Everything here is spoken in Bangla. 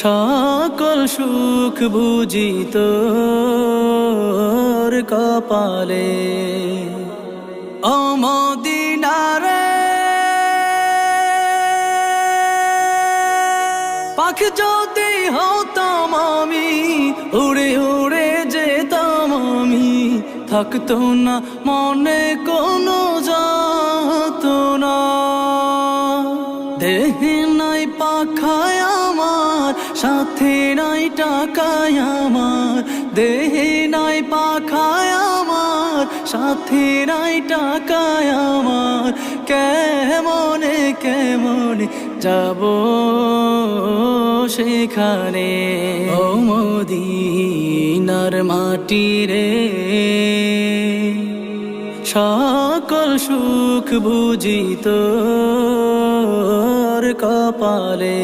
সকল সুখ বুঝিত কপালে। অমদিনারে পাখ যদি হতাম আমি, উড়ে উড়ে যেতাম আমি, থাকতো না মনে কোনো দেহে নাই পাখায় আমার, সাথে নাই টাকায় আমার। দেহে নাই পাখায় আমার, সাথে নাই টাকায় আমার। কেমনে কেমনে যাব সেখানে? ও মদিনার মাটি রে। সকল সুখ বুঝিত। কপালে